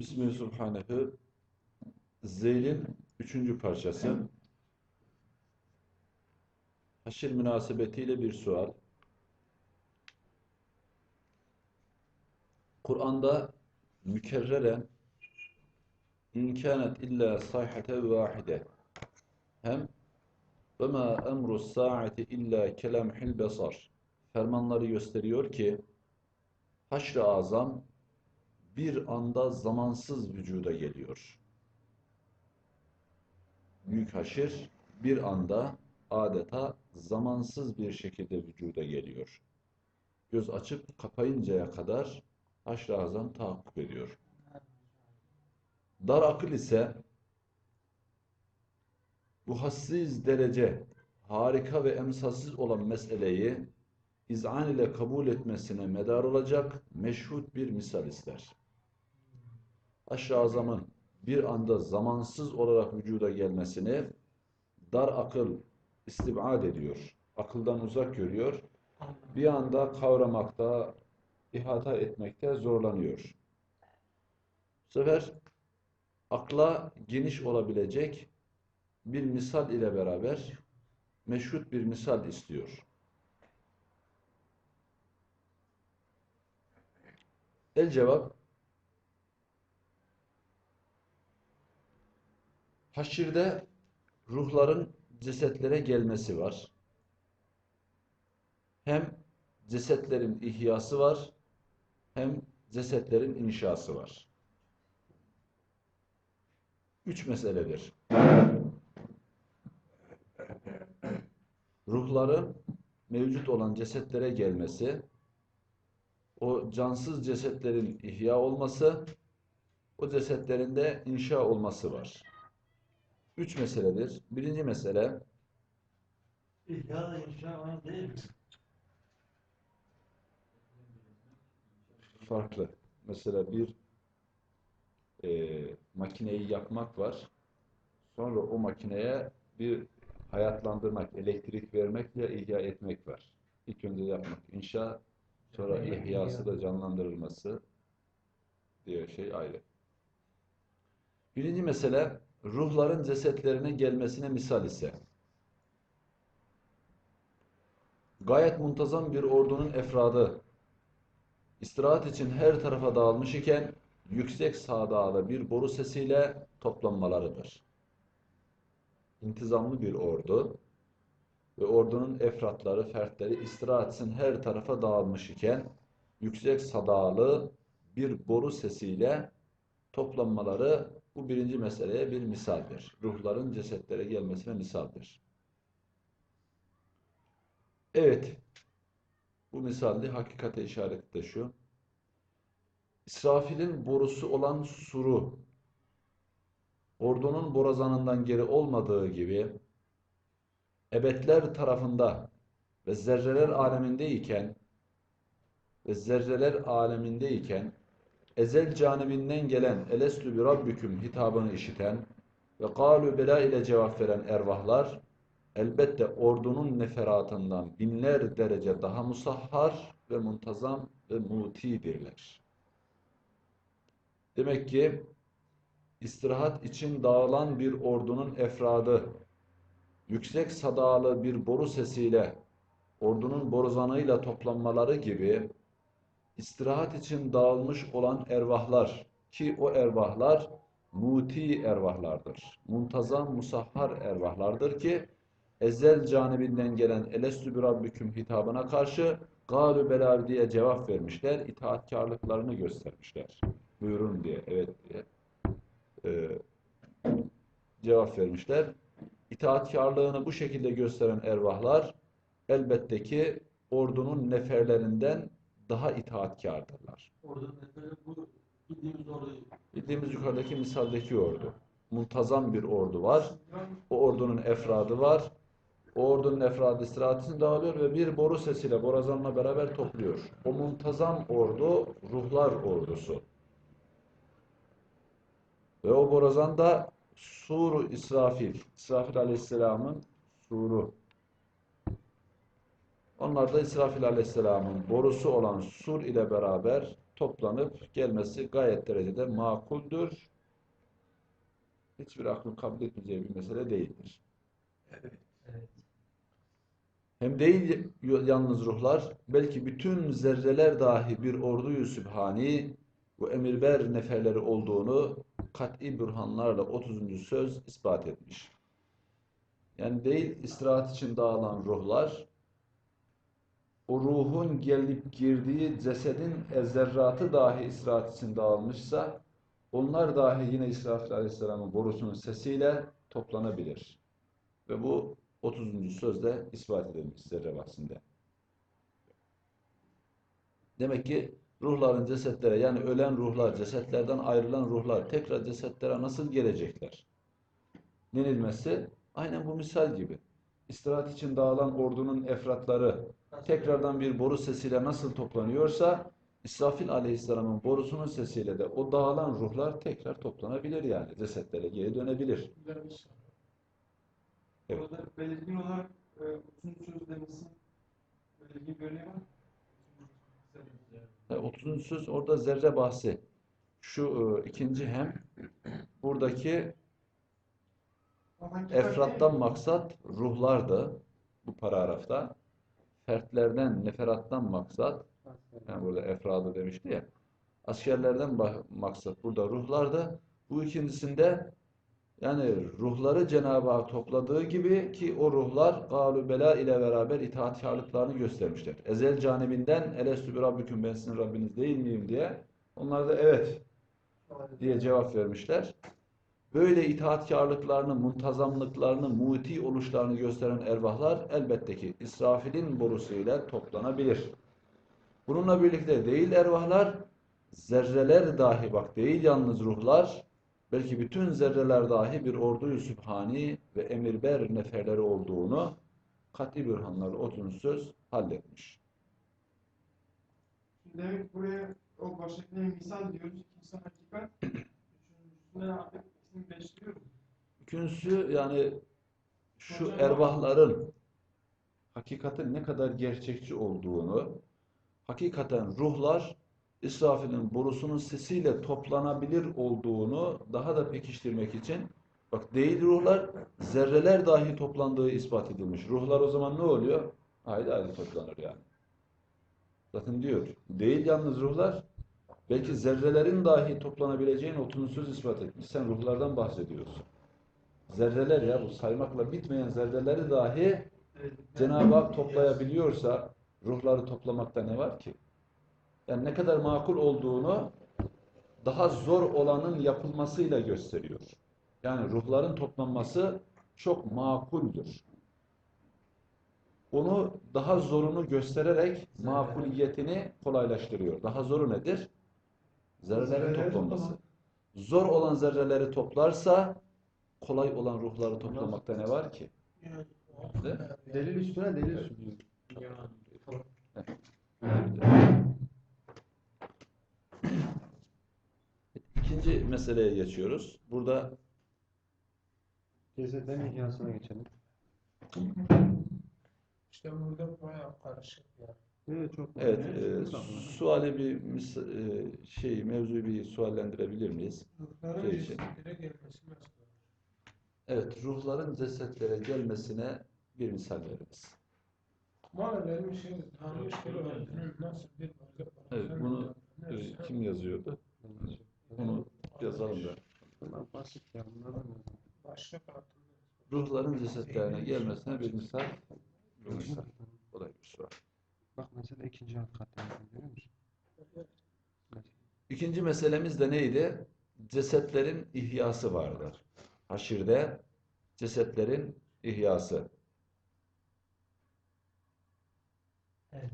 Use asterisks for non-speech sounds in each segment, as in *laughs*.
Bismillah Subhanehu Zeyl'in üçüncü parçası haşir münasebetiyle bir sual. Kur'an'da mükerreren imkanet illa sayhate vahide hem ve ma emru saati illa kelamhil besar fermanları gösteriyor ki haşr-ı azam bir anda zamansız vücuda geliyor. Büyük haşir bir anda adeta zamansız bir şekilde vücuda geliyor. Göz açıp kapayıncaya kadar haşr-ı azam tahakkuk ediyor. Dar akıl ise bu hassiz derece harika ve emsalsiz olan meseleyi izan ile kabul etmesine medar olacak meşhut bir misal ister. Aşr-ı Azam'ın bir anda zamansız olarak vücuda gelmesini dar akıl istibad ediyor. Akıldan uzak görüyor. Bir anda kavramakta, ihata etmekte zorlanıyor. Bu sefer akla geniş olabilecek bir misal ile beraber meşhut bir misal istiyor. El cevap Haşirde ruhların cesetlere gelmesi var. Hem cesetlerin ihyası var, hem cesetlerin inşası var. Üç meseledir. Ruhların mevcut olan cesetlere gelmesi, o cansız cesetlerin ihya olması, o cesetlerin de inşa olması var. Üç meseledir. Birinci mesele İhya da inşa aynı değil mi? farklı. Mesela bir e, makineyi yapmak var. Sonra o makineye bir hayatlandırmak, elektrik vermekle ihya etmek var. İlk önce yapmak inşa, sonra ihyası da canlandırılması diye şey ayrı. Birinci mesele ruhların cesetlerine gelmesine misal ise gayet muntazam bir ordunun efradı istirahat için her tarafa dağılmış iken yüksek sağdağlı bir boru sesiyle toplanmalarıdır. İntizamlı bir ordu ve ordunun efratları, fertleri istirahat için her tarafa dağılmış iken yüksek sadağlı bir boru sesiyle toplanmaları bu birinci meseleye bir misaldir. Ruhların cesetlere gelmesine misaldir. Evet, bu misalde hakikate işaret de şu. İsrafil'in borusu olan suru, ordunun borazanından geri olmadığı gibi, ebedler tarafında ve zerreler alemindeyken ve zerreler alemindeyken ezel canibinden gelen elestü bi rabbüküm hitabını işiten ve kalu bela ile cevap veren ervahlar elbette ordunun neferatından binler derece daha musahhar ve muntazam ve mutidirler. Demek ki istirahat için dağılan bir ordunun efradı yüksek sadalı bir boru sesiyle ordunun borazanıyla toplanmaları gibi istirahat için dağılmış olan ervahlar ki o ervahlar muti ervahlardır. Muntazam, musahhar ervahlardır ki ezel canibinden gelen elestü bir rabbüküm hitabına karşı galü belal diye cevap vermişler. itaatkarlıklarını göstermişler. Buyurun diye, evet diye ee, cevap vermişler. İtaatkarlığını bu şekilde gösteren ervahlar elbette ki ordunun neferlerinden daha itaatkardırlar. Orada mesela bu bildiğimiz orayı Bildiğimiz yukarıdaki misaldeki ordu. Muntazam bir ordu var. O ordunun efradı var. O ordunun efradı istirahatini dağılıyor ve bir boru sesiyle borazanla beraber topluyor. O muntazam ordu ruhlar ordusu. Ve o borazan da Sur-u İsrafil. İsrafil Aleyhisselam'ın suru. Onlar da İsrafil Aleyhisselam'ın borusu olan sur ile beraber toplanıp gelmesi gayet derecede makuldür. Hiçbir aklın kabul etmeyeceği bir mesele değildir. Evet. Hem değil yalnız ruhlar, belki bütün zerreler dahi bir orduyu sübhani bu emirber neferleri olduğunu kat'i bürhanlarla 30. söz ispat etmiş. Yani değil istirahat için dağılan ruhlar, o ruhun gelip girdiği cesedin zerratı dahi istirahat için dağılmışsa, onlar dahi yine İsrafil Aleyhisselam'ın borusunun sesiyle toplanabilir. Ve bu 30. sözde ispat edilmiş zerre bahsinde. Demek ki ruhların cesetlere yani ölen ruhlar, cesetlerden ayrılan ruhlar tekrar cesetlere nasıl gelecekler? Denilmesi aynen bu misal gibi. İstirahat için dağılan ordunun efratları tekrardan bir boru sesiyle nasıl toplanıyorsa İsrafil Aleyhisselam'ın borusunun sesiyle de o dağılan ruhlar tekrar toplanabilir yani. Cesetlere geri dönebilir. Evet. Orada belirgin olarak e, uzun söz demesi belirgin bir örneği var mı? E, 30. söz orada zerre bahsi. Şu e, ikinci hem buradaki efrattan maksat ruhlardı bu paragrafta. Fertlerden, neferattan maksat yani burada efradı demişti ya. Askerlerden maksat burada ruhlardı. Bu ikincisinde yani ruhları Cenab-ı Hak topladığı gibi ki o ruhlar galu bela ile beraber itaatkarlıklarını göstermişler. Ezel canibinden elestü bi rabbiküm ben sizin Rabbiniz değil miyim diye. Onlar da evet diye cevap vermişler. Böyle itaatkarlıklarını, muntazamlıklarını, muti oluşlarını gösteren ervahlar elbette ki İsrafil'in borusuyla toplanabilir. Bununla birlikte değil ervahlar, zerreler dahi bak değil yalnız ruhlar, belki bütün zerreler dahi bir ordu-yu sübhani ve emirber neferleri olduğunu kat'i bürhanlarla 30 söz halletmiş. Demek buraya o baştakine misal diyoruz. İkincisi hakikat. *clears throat* Üçüncüsüne artık Üçüncüsü yani şu ervahların hakikatin ne kadar gerçekçi olduğunu, hakikaten ruhlar İsrafil'in borusunun sesiyle toplanabilir olduğunu daha da pekiştirmek için bak değil ruhlar zerreler dahi toplandığı ispat edilmiş. Ruhlar o zaman ne oluyor? Ayrı ayrı toplanır yani. Zaten diyor. Değil yalnız ruhlar belki zerrelerin dahi toplanabileceğini 30. söz ispat etmiş. Sen ruhlardan bahsediyorsun. Zerreler ya bu saymakla bitmeyen zerreleri dahi. Cenab-ı Hak toplayabiliyorsa ruhları toplamakta ne var ki? Yani ne kadar makul olduğunu daha zor olanın yapılmasıyla gösteriyor. Yani ruhların toplanması çok makuldür. Onu daha zorunu göstererek makuliyetini kolaylaştırıyor. Daha zoru nedir? Zerreleri toplanması. toplamak. Zor olan zerreleri toplarsa kolay olan ruhları toplamakta ne var ki? Değil mi? Delil üstüne delil sunuyor. İkinci meseleye geçiyoruz. Burada Cesetlerin ihyasına geçelim. işte burada bayağı karışık ya. Evet çok evet Evet, e, suali bir mis- e, şey mevzuyu bir suallendirebilir miyiz? Ruhların Şey cesetlere? Evet, ruhların cesetlere gelmesine bir misal veririz. Şey tanrı nasıl bir? Evet, bunu e, kim yazıyordu? Bunu yazalım da. Bunlar basit ya. Bunlardan ne? Başlık altında. Ruhların cesetlerine gelmesine bir misal. Bir misal. O da bir sual. Bak mesela ikinci alt katta görüyor musun? İkinci meselemiz de neydi? Cesetlerin ihyası vardır. Haşirde cesetlerin ihyası. Evet.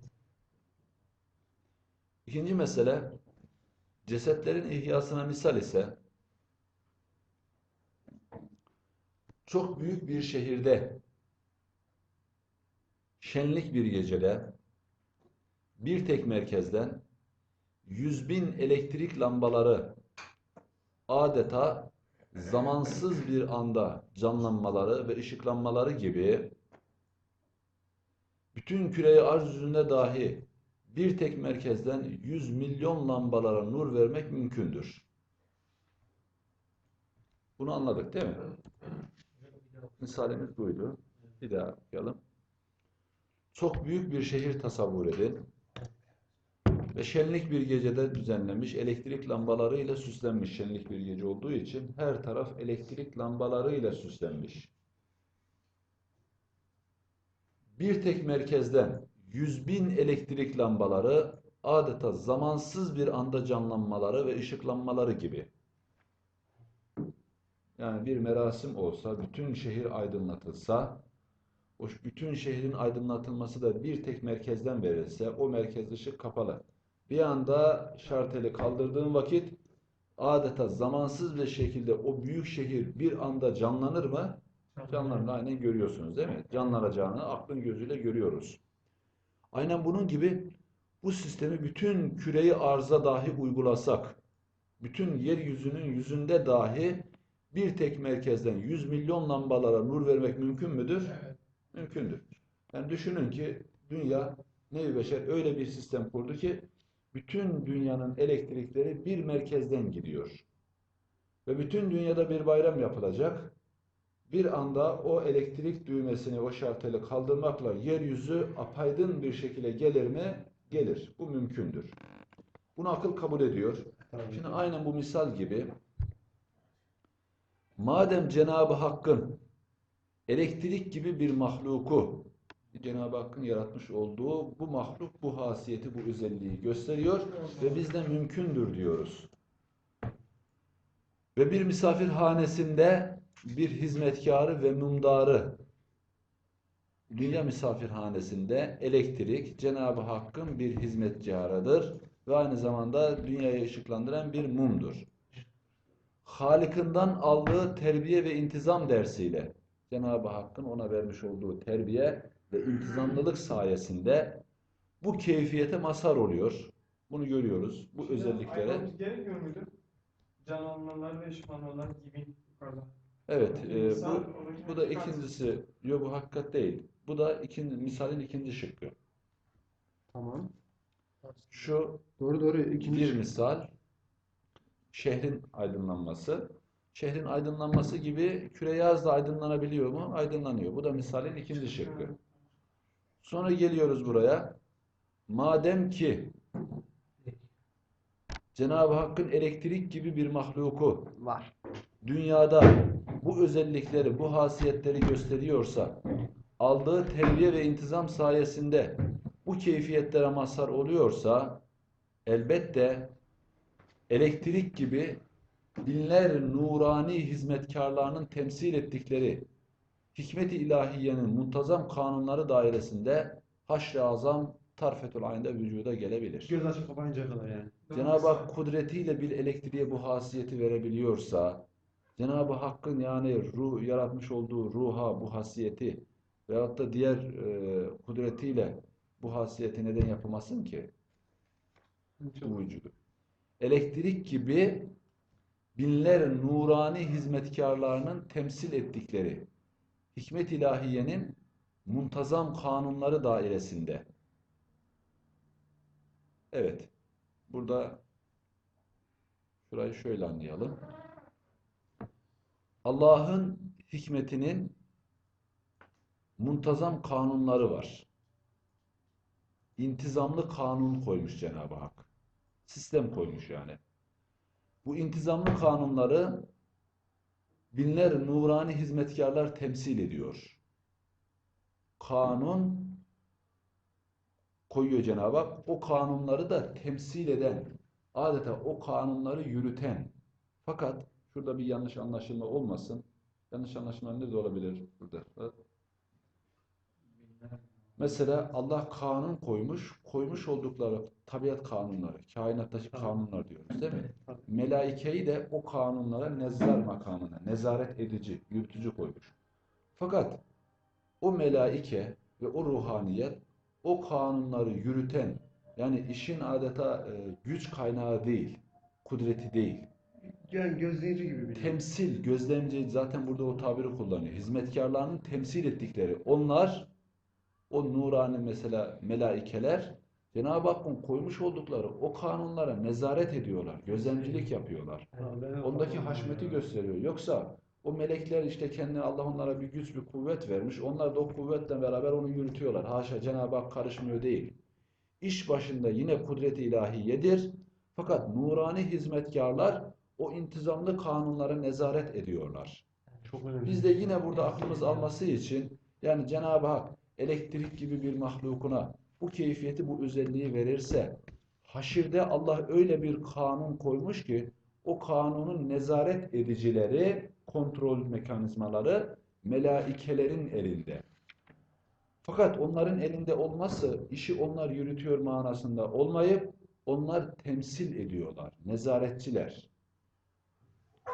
İkinci mesele cesetlerin ihyasına misal ise çok büyük bir şehirde şenlik bir gecede bir tek merkezden yüz bin elektrik lambaları adeta zamansız bir anda canlanmaları ve ışıklanmaları gibi bütün küreyi arz yüzünde dahi bir tek merkezden 100 milyon lambalara nur vermek mümkündür. Bunu anladık değil mi? Misalimiz buydu. Bir daha okuyalım. Çok büyük bir şehir tasavvur edin. Ve şenlik bir gecede düzenlenmiş, elektrik lambalarıyla süslenmiş şenlik bir gece olduğu için her taraf elektrik lambalarıyla süslenmiş. Bir tek merkezden yüz bin elektrik lambaları adeta zamansız bir anda canlanmaları ve ışıklanmaları gibi. Yani bir merasim olsa, bütün şehir aydınlatılsa, o bütün şehrin aydınlatılması da bir tek merkezden verilse, o merkez ışık kapalı. Bir anda şarteli kaldırdığın vakit adeta zamansız bir şekilde o büyük şehir bir anda canlanır mı? Canlarını aynen görüyorsunuz değil mi? Canlanacağını aklın gözüyle görüyoruz. Aynen bunun gibi bu sistemi bütün küreyi arza dahi uygulasak, bütün yeryüzünün yüzünde dahi bir tek merkezden 100 milyon lambalara nur vermek mümkün müdür? Mümkündür. Yani düşünün ki dünya nevi beşer öyle bir sistem kurdu ki bütün dünyanın elektrikleri bir merkezden gidiyor. Ve bütün dünyada bir bayram yapılacak. Bir anda o elektrik düğmesini, o şarteli kaldırmakla yeryüzü apaydın bir şekilde gelir mi? Gelir. Bu mümkündür. Bunu akıl kabul ediyor. Şimdi aynen bu misal gibi madem Cenab-ı Hakk'ın elektrik gibi bir mahluku Cenab-ı Hakk'ın yaratmış olduğu bu mahluk bu hasiyeti, bu özelliği gösteriyor ve bizde mümkündür diyoruz. Ve bir misafirhanesinde bir hizmetkarı ve mumdarı dünya misafirhanesinde elektrik Cenab-ı Hakk'ın bir hizmetkarıdır ve aynı zamanda dünyayı ışıklandıran bir mumdur. Halik'inden aldığı terbiye ve intizam dersiyle Cenab-ı Hakk'ın ona vermiş olduğu terbiye ve intizamlılık sayesinde bu keyfiyete mazhar oluyor. Bunu görüyoruz. Bu özelliklere. Ayrılmamız gerekmiyor muydu? Canlanmalar ve ışıklanmalar gibi yukarıda. Evet, e, bu, bu da ikincisi. Yok bu hakikat değil. Bu da ikinci, misalin ikinci şıkkı. Tamam. Şu Doğru doğru. İkinci bir şık. misal şehrin aydınlanması. Şehrin aydınlanması gibi küre yaz da aydınlanabiliyor mu? Aydınlanıyor. Bu da misalin ikinci şıkkı. Sonra geliyoruz buraya. Madem ki Cenab-ı Hakk'ın elektrik gibi bir mahluku Var. dünyada bu özellikleri, bu hasiyetleri gösteriyorsa, aldığı terbiye ve intizam sayesinde bu keyfiyetlere mazhar oluyorsa, elbette elektrik gibi binler nurani hizmetkarlarının temsil ettikleri hikmet-i ilahiyenin muntazam kanunları dairesinde haşr-ı azam tarfetül ayında vücuda gelebilir. Göz açıp kapayıncaya kadar yani. Cenab-ı Hak kudretiyle bir elektriğe bu hasiyeti verebiliyorsa, Cenab-ı Hakk'ın yani ruh yaratmış olduğu ruha bu hasiyeti veyahut da diğer e, kudretiyle bu hasiyeti neden yapamasın ki bu vücudu? Elektrik gibi binler nurani hizmetkarlarının temsil ettikleri hikmet ilahiyenin muntazam kanunları dairesinde. Evet. Burada şurayı şöyle anlayalım. Allah'ın hikmetinin muntazam kanunları var. İntizamlı kanun koymuş Cenab-ı Hak. Sistem koymuş yani. Bu intizamlı kanunları binler nurani hizmetkarlar temsil ediyor. Kanun koyuyor Cenab-ı Hak. O kanunları da temsil eden, adeta o kanunları yürüten. Fakat şurada bir yanlış anlaşılma olmasın. Yanlış anlaşılma ne de olabilir burada? Mesela Allah kanun koymuş, koymuş oldukları tabiat kanunları, kainattaki kanunlar diyoruz değil mi? Melaikeyi de o kanunlara nezzar makamına, nezaret edici, yürütücü koymuş. Fakat o melaike ve o ruhaniyet o kanunları yürüten yani işin adeta e, güç kaynağı değil, kudreti değil. Yani gözleyici gibi bir şey. Temsil, gözlemci zaten burada o tabiri kullanıyor. Hizmetkarlarının temsil ettikleri onlar o nurani mesela melaikeler Cenab-ı Hakk'ın koymuş oldukları o kanunlara nezaret ediyorlar, gözlemcilik yapıyorlar. Ondaki haşmeti gösteriyor. Yoksa o melekler işte kendine Allah onlara bir güç, bir kuvvet vermiş. Onlar da o kuvvetle beraber onu yürütüyorlar. Haşa Cenab-ı Hak karışmıyor değil. İş başında yine kudret-i ilahiyedir. Fakat nurani hizmetkarlar o intizamlı kanunlara nezaret ediyorlar. Biz de yine burada aklımız alması için yani Cenab-ı Hak elektrik gibi bir mahlukuna bu keyfiyeti, bu özelliği verirse haşirde Allah öyle bir kanun koymuş ki o kanunun nezaret edicileri, kontrol mekanizmaları melaikelerin elinde. Fakat onların elinde olması işi onlar yürütüyor manasında olmayıp onlar temsil ediyorlar, nezaretçiler.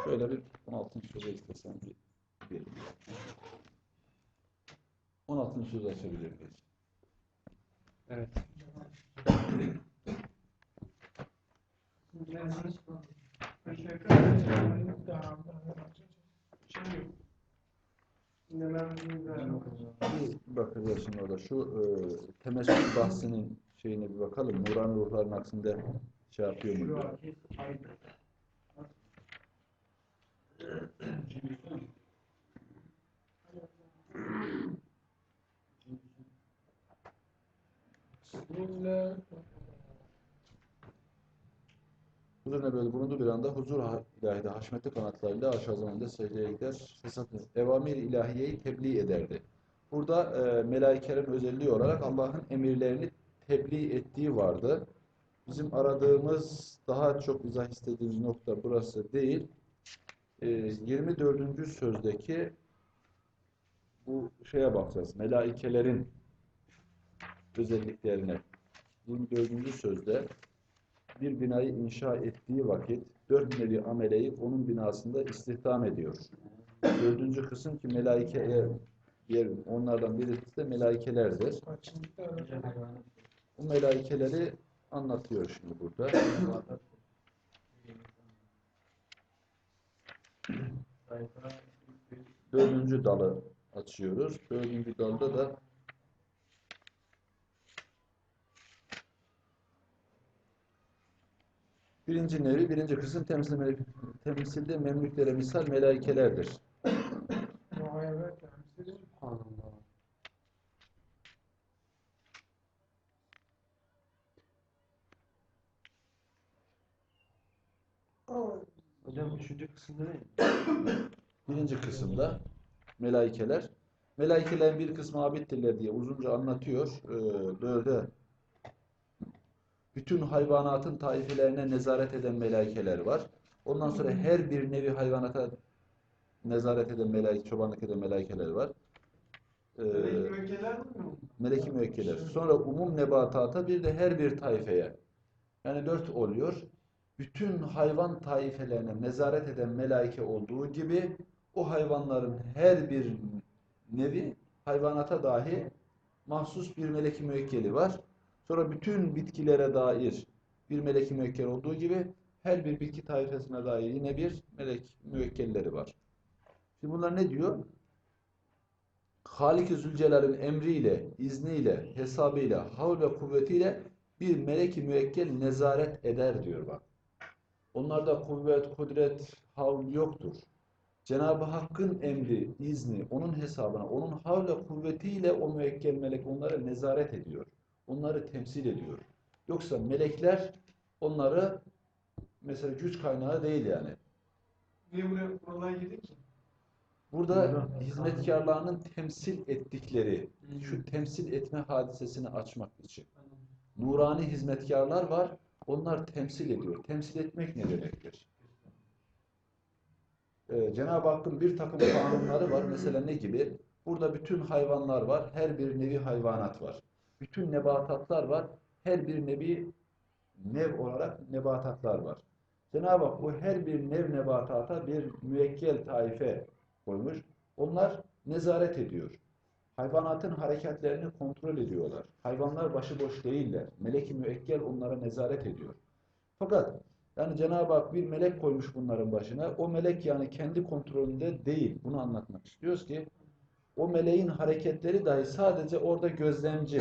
Şöyle bir 16. söze istesem bir, bir. 16. söz açabilir miyiz? Evet. Bir bakacağız şimdi orada. Şu e, temessül bahsinin şeyine bir bakalım. Nurani ruhların aksinde şey yapıyor mu? *laughs* diyor. Huzur ne böyle bulundu bir anda huzur ilahide haşmetli kanatlarıyla aşağı zamanda secdeye gider. Fesat evamir ilahiyeyi tebliğ ederdi. Burada e, melaikelerin özelliği olarak Allah'ın emirlerini tebliğ ettiği vardı. Bizim aradığımız daha çok izah istediğimiz nokta burası değil. E, 24. sözdeki bu şeye bakacağız. Melaikelerin özelliklerine. 24. sözde bir binayı inşa ettiği vakit dört nevi ameleyi onun binasında istihdam ediyor. Dördüncü kısım ki melaikeye diğer onlardan birisi de melaikelerdir. Bu melaikeleri anlatıyor şimdi burada. Dördüncü dalı açıyoruz. Dördüncü dalda da birinci nevi, birinci kısım temsil, temsilde memlüklere misal melaikelerdir. Hocam üçüncü kısımda ne? Birinci kısımda melaikeler. Melaikelerin bir kısmı abittirler diye uzunca anlatıyor. Ee, dörde bütün hayvanatın taifelerine nezaret eden melaikeler var. Ondan sonra her bir nevi hayvanata nezaret eden melaike, çobanlık eden melaikeler var. Ee, meleki müekkeler. Sonra umum nebatata bir de her bir taifeye. Yani dört oluyor. Bütün hayvan taifelerine nezaret eden melaike olduğu gibi o hayvanların her bir nevi hayvanata dahi mahsus bir meleki müekkeli var. Sonra bütün bitkilere dair bir meleki müekkel olduğu gibi her bir bitki taifesine dair yine bir melek müekkelleri var. Şimdi bunlar ne diyor? Halik-i Zülcelal'in emriyle, izniyle, hesabıyla, havl ve kuvvetiyle bir melek-i müekkel nezaret eder diyor bak. Onlarda kuvvet, kudret, havl yoktur. Cenab-ı Hakk'ın emri, izni, onun hesabına, onun havl ve kuvvetiyle o müekkel melek onlara nezaret ediyor. Onları temsil ediyor. Yoksa melekler onları mesela güç kaynağı değil yani. Niye buraya buralara girdik ki? Burada hizmetkarlarının temsil ettikleri, şu temsil etme hadisesini açmak için. Nurani hizmetkarlar var, onlar temsil ediyor. Temsil etmek ne demektir? Ee, Cenab-ı Hakk'ın bir takım kanunları var. Mesela ne gibi? Burada bütün hayvanlar var, her bir nevi hayvanat var. Bütün nebatatlar var, her bir nevi nev olarak nebatatlar var. Cenab-ı Hak bu her bir nev nebatata bir müekkel taife koymuş. Onlar nezaret ediyor. Hayvanatın hareketlerini kontrol ediyorlar. Hayvanlar başıboş değiller. Melek-i müekkel onlara nezaret ediyor. Fakat yani Cenab-ı Hak bir melek koymuş bunların başına. O melek yani kendi kontrolünde değil. Bunu anlatmak istiyoruz ki o meleğin hareketleri dahi sadece orada gözlemci.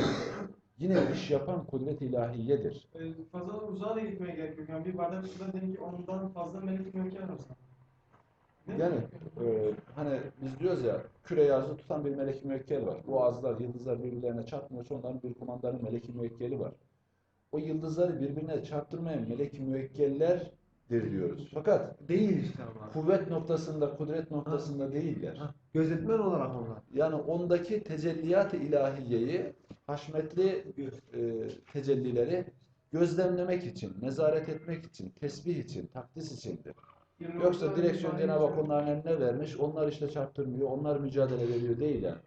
yine iş yapan kudret ilahiyedir. Ee, fazla uzağa da gitmeye gerek yok. Yani bir bardak suda diyelim ki ondan fazla melek. Değil mi? Yani e, hani biz diyoruz ya küre arzı tutan bir melek müekkel var. Bu ağızlar, yıldızlar birbirlerine çarpmıyorsa onların bir kumandanın melek müekkeli var. O yıldızları birbirine çarptırmayan melek müekkellerdir diyoruz. Fakat Değil işte ama. kuvvet noktasında, kudret noktasında değiller. Ha, Gözetmen olarak onlar. Yani ondaki tecelliyat-ı ilahiyeyi, haşmetli e, tecellileri gözlemlemek için, nezaret etmek için, tesbih için, takdis içindir. Yani Yoksa direksiyon Cenab-ı Hak onların eline vermiş, onlar işte çarptırmıyor, onlar mücadele veriyor değil yani.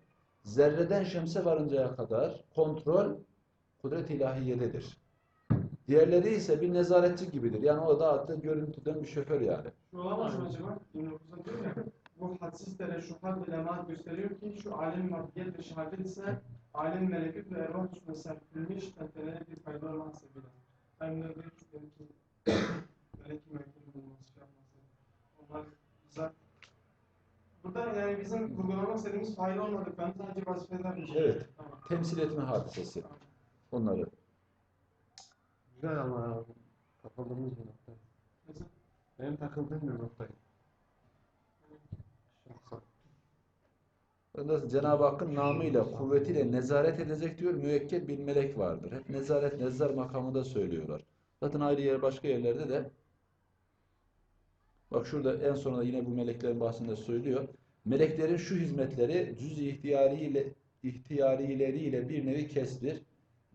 Zerreden şemse varıncaya kadar kontrol kudret ilahiyededir. Diğerleri ise bir nezaretçi gibidir. Yani o da hatta görüntüden bir şoför yani. Şu olamaz mı acaba? 19'da diyor ya, bu hadsiz tereşuhat ve lemaat gösteriyor ki şu alem maddiyet ve şehadet ise alem melekut ve ervah üstüne serpilmiş tentelere bir fayda olmaz sebebiyle. Aynı bir dedim ki melek müekkil bulması şey yapması. Onlar zat. Burada yani bizim kurgulamak istediğimiz fayda olmadıklarını sadece vazifeler. Evet. Tamam. Temsil etme hadisesi. Onları. Güzel ama. Takıldığımız bir nokta. Mesela Benim takıldığım bir noktayı. Şahsen. Ondan Cenab-ı Hakk'ın namıyla, kuvvetiyle nezaret edecek diyor. Müekkel bir melek vardır. Hep nezaret, nezzar makamında söylüyorlar. Zaten ayrı yer başka yerlerde de bak şurada en sonunda yine bu meleklerin bahsinde söylüyor. Meleklerin şu hizmetleri cüz ihtiyariyle ihtiyariyeleriyle bir nevi kestir.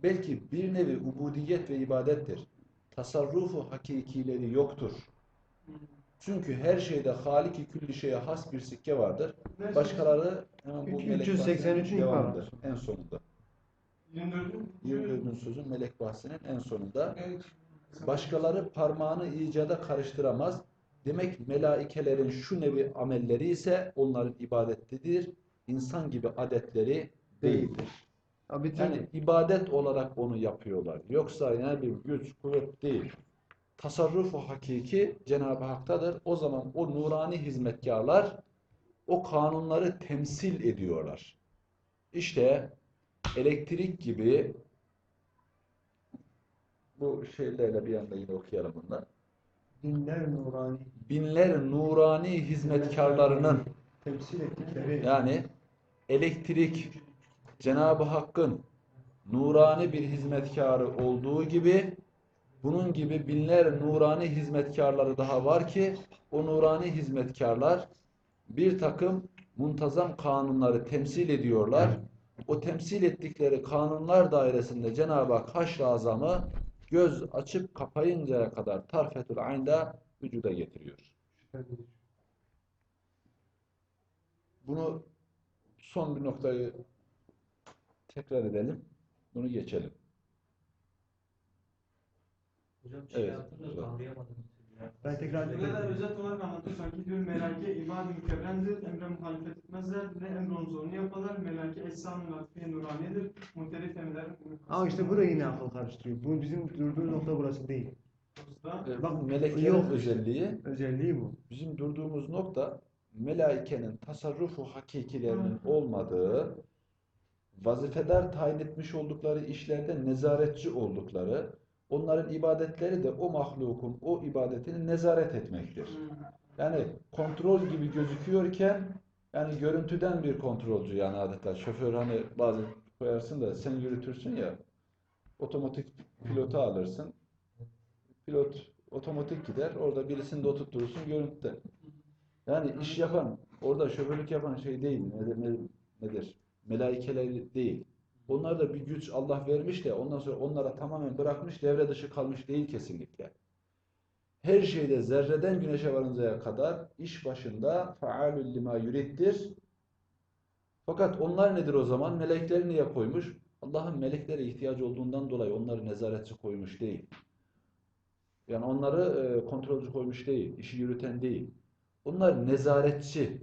Belki bir nevi ubudiyet ve ibadettir. Tasarrufu hakikileri yoktur. Çünkü her şeyde Halik-i külli şeye has bir sikke vardır. Başkaları hemen bu melek 383'ün bahsinin devamıdır. En sonunda. 24'ün 24. sözün melek bahsinin en sonunda. Başkaları parmağını icada karıştıramaz. Demek melaikelerin şu nevi amelleri ise onların ibadetlidir. İnsan gibi adetleri değildir. Bütün Yani ibadet olarak onu yapıyorlar. Yoksa yani bir güç, kuvvet değil. Tasarrufu hakiki Cenab-ı Hak'tadır. O zaman o nurani hizmetkarlar o kanunları temsil ediyorlar. İşte elektrik gibi bu şeylerle bir yanda yine okuyalım bunlar. dinler nurani Binler nurani hizmetkarlarının temsil ettikleri Yani elektrik Cenab-ı Hakk'ın nurani bir hizmetkarı olduğu gibi bunun gibi binler nurani hizmetkarları daha var ki o nurani hizmetkarlar bir takım muntazam kanunları temsil ediyorlar. O temsil ettikleri kanunlar dairesinde Cenab-ı Hak haşr-ı azamı göz açıp kapayıncaya kadar tarfetül aynda vücuda getiriyor. Bunu son bir noktayı tekrar edelim. Bunu geçelim. Hocam şey Evet, yaptınız anlayamadım. Ya. Ben tekrar Burada da özet olarak anlatıyor sanki diyor melake ibad-ı mükevvendir, emre muhalefet etmezler, ne emrun zorunu yaparlar, melake esham-ı latife nuraniyedir, muhtelif emirlerin Ama işte burayı yine akıl karıştırıyor. Bu bizim durduğumuz nokta burası değil. Ee, Bak, meleklerin yok. özelliği Özelliği bu. bizim durduğumuz nokta melaikenin tasarrufu hakikilerinin olmadığı vazifedar tayin etmiş oldukları işlerde nezaretçi oldukları onların ibadetleri de o mahlukun o ibadetini nezaret etmektir. Yani kontrol gibi gözüküyorken yani görüntüden bir kontrolcü yani adeta şoför hani bazen koyarsın da sen yürütürsün ya otomatik pilotu alırsın. Pilot otomatik gider. Orada birisini de oturturursun görüntüde. Yani iş yapan, orada şoförlük yapan şey değil. Nedir? ne- nedir? Melaikeler değil. Onlar da bir güç Allah vermiş de ondan sonra onlara tamamen bırakmış, devre dışı kalmış değil kesinlikle. Her şeyde zerreden güneşe varıncaya kadar iş başında faalül lima yuriddir. Fakat onlar nedir o zaman? Melekleri niye koymuş? Allah'ın meleklere ihtiyacı olduğundan dolayı onları nezaretçi koymuş değil. Yani onları e, kontrolcü koymuş değil, işi yürüten değil. Onlar nezaretçi.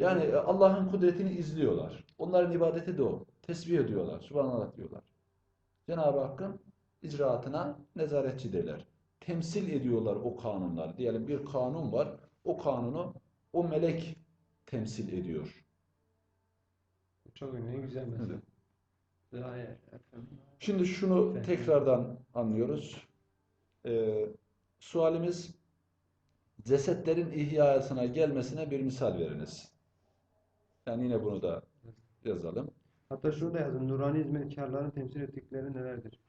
Yani e, Allah'ın kudretini izliyorlar. Onların ibadeti de o. Tesbih ediyorlar, subhanallah diyorlar. Cenab-ı Hakk'ın icraatına nezaretçidirler. Temsil ediyorlar o kanunları. Diyelim bir kanun var. O kanunu o melek temsil ediyor. çok önemli, güzel mesela. Efendim. Şimdi şunu Evet. tekrardan anlıyoruz. Ee, sualimiz cesetlerin ihyasına gelmesine bir misal veriniz. Yani yine bunu da yazalım. Hatta şunu da yazın. Nurani hizmetkarların temsil ettikleri nelerdir?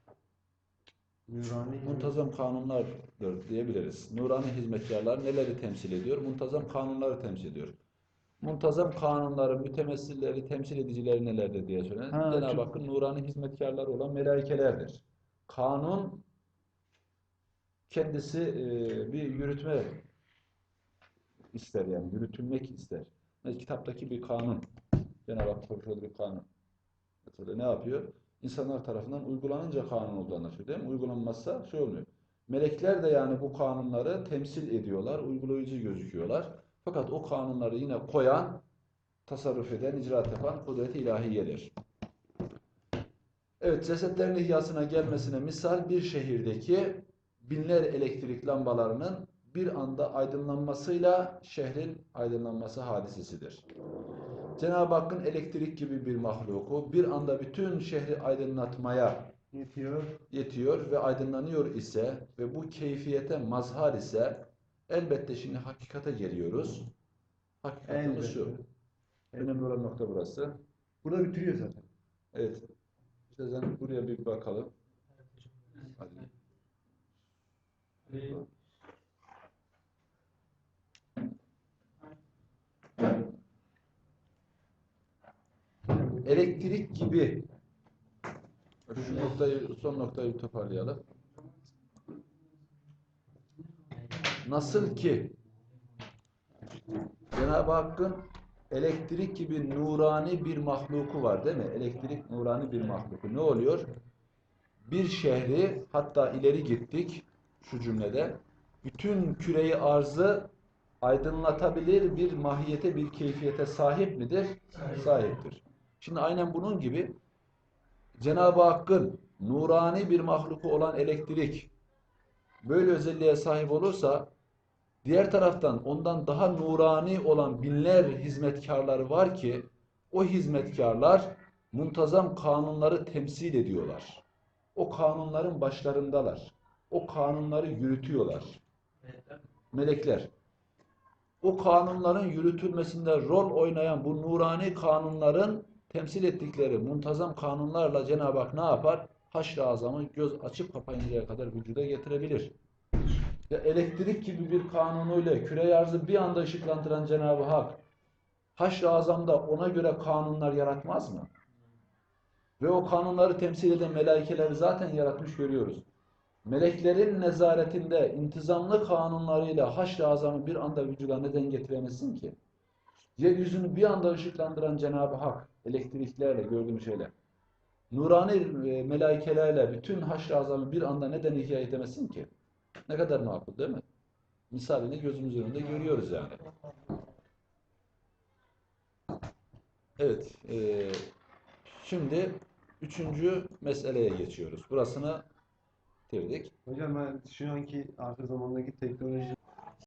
Nurani Muntazam kanunlardır diyebiliriz. Nurani hizmetkarlar neleri temsil ediyor? Muntazam kanunları temsil ediyor. Muntazam kanunların mütemessilleri, temsil edicileri nelerdir diye söylenir. Cenab-ı çok- Hakk'ın nurani hizmetkarları olan melaikelerdir. Kanun kendisi e, bir yürütme ister yani yürütülmek ister. Mesela kitaptaki bir kanun. Cenab-ı Hak bir kanun. Mesela ne yapıyor? İnsanlar tarafından uygulanınca kanun olduğu anlaşılıyor değil mi? Uygulanmazsa şey olmuyor. Melekler de yani bu kanunları temsil ediyorlar, uygulayıcı gözüküyorlar. Fakat o kanunları yine koyan, tasarruf eden, icraat yapan kudret-i ilahiyedir. Evet, cesetlerin ihyasına gelmesine misal bir şehirdeki binler elektrik lambalarının bir anda aydınlanmasıyla şehrin aydınlanması hadisesidir. Cenab-ı Hakk'ın elektrik gibi bir mahluku bir anda bütün şehri aydınlatmaya yetiyor. yetiyor ve aydınlanıyor ise ve bu keyfiyete mazhar ise elbette şimdi hakikate geliyoruz. Hakikatimiz şu. Önemli olan nokta burası. Burada bitiriyor zaten. Evet. İşte sen buraya bir bakalım. Hadi. Elektrik gibi şu noktayı, son noktayı toparlayalım. Nasıl ki Cenab-ı Hakk'ın elektrik gibi nurani bir mahluku var değil mi? Elektrik nurani bir mahluku. Ne oluyor? Bir şehri hatta ileri gittik şu cümlede bütün küreyi arzı aydınlatabilir bir mahiyete, bir keyfiyete sahip midir? Sahiptir. Şimdi aynen bunun gibi Cenab-ı Hakk'ın nurani bir mahluku olan elektrik böyle özelliğe sahip olursa diğer taraftan ondan daha nurani olan binler hizmetkarları var ki o hizmetkarlar muntazam kanunları temsil ediyorlar. O kanunların başlarındalar. O kanunları yürütüyorlar. Melekler. O kanunların yürütülmesinde rol oynayan bu nurani kanunların temsil ettikleri muntazam kanunlarla Cenab-ı Hak ne yapar? Haşr-ı azamı göz açıp kapayıncaya kadar vücuda getirebilir. Ya elektrik gibi bir kanunuyla küre arzı bir anda ışıklandıran Cenab-ı Hak Haşr-ı azamda ona göre kanunlar yaratmaz mı? Ve o kanunları temsil eden melaikeleri zaten yaratmış görüyoruz. Meleklerin nezaretinde intizamlı kanunlarıyla haşr-ı azamı bir anda vücuda neden getiremezsin ki? Yeryüzünü bir anda ışıklandıran Cenab-ı Hak, elektriklerle gördüğüm şeyler, nurani e, melaikelerle bütün haşr-ı azamı bir anda neden ihya edemezsin ki? Ne kadar makul değil mi? Misalini gözümüz önünde görüyoruz yani. Evet, e, şimdi üçüncü meseleye geçiyoruz. Burasını bitirdik. Hocam ben şu anki arka zamandaki teknoloji